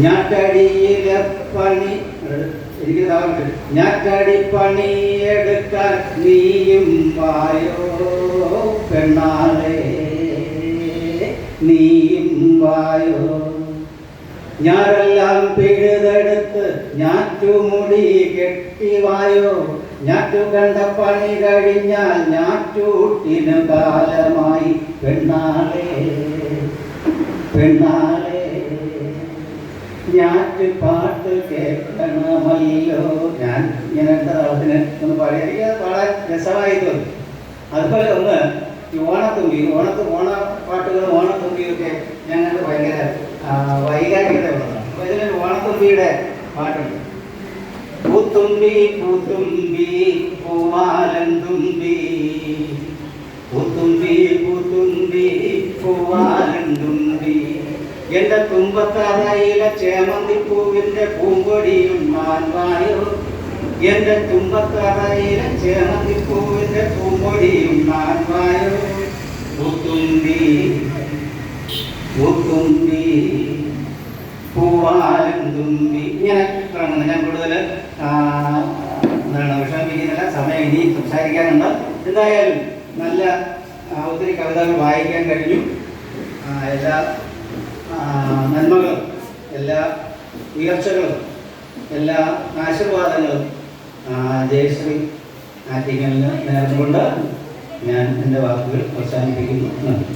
ഞാറ്റടിയിലെ പണി എനിക്ക് താമസം ഞാറ്റടി പണിയെടുക്കാൻ നീയും വായോ പെണ്ണാളെ. നീയും വായോ. ഞാനെല്ലാം പിഴുതെടുത്ത് ഞാറ്റുമുടി കെട്ടിവായോ ഞാറ്റു കണ്ട പണി കഴിഞ്ഞാൽ ഞാറ്റൂട്ടിന് കാലമായി പെണ്ണാളെ. പെണ്ണാളെ. ഞാറ്റ് പാട്ട് കേൾക്കണമല്ലോ. ഞാൻ എന്താ അതിന് ഒന്ന് പാടി എനിക്ക് പാടാൻ രസമായി തോന്നി. അതുപോലെ ഒന്ന് ഈ ഓണത്തുമ്പി ഓണത്ത് ഓണ പാട്ടുകൾ ഓണത്തുമ്പിയൊക്കെ ഞങ്ങൾക്ക് ഭയങ്കര വൈകാരികത ഉള്ളതാണ്. അപ്പോൾ ഇതിലൊരു ഓണത്തുമ്പിയുടെ പാട്ടുണ്ട്. പൂത്തുമ്പി പൂത്തുമ്പി തുമ്പി പൂത്തുമ്പി പൂത്തുമ്പി പൂവാലൻ എന്റെ തുമ്പത്തറയിലെ ചേമന്തി പൂവിന്റെ പൂമ്പൊടിയും മാൻവായോ എന്റെ തുമ്പത്തറയിലെ ചേമന്തി പൂവിന്റെ പൂമ്പൊടിയും മാൻവായോ പൂത്തുമ്പി പൂത്തുമ്പി പൂവാലൻ തുമ്പി. ഇങ്ങനെ തുടങ്ങുന്നു ഞാൻ കൂടുതൽ എന്താണ് വിഷമിപ്പിക്കുന്നില്ല. സമയം ഇനി സംസാരിക്കാനുണ്ട്. എന്തായാലും നല്ല ഒത്തിരി കവിതകൾ വായിക്കാൻ കഴിഞ്ഞു. എല്ലാ നന്മകളും എല്ലാ ഉയർച്ചകളും എല്ലാ ആശീർവാദങ്ങളും ജയശ്രീ ആറ്റിങ്ങലിന് നേർന്നുകൊണ്ട് ഞാൻ എന്റെ വാക്കുകൾ അവസാനിപ്പിക്കുന്നു. നന്ദി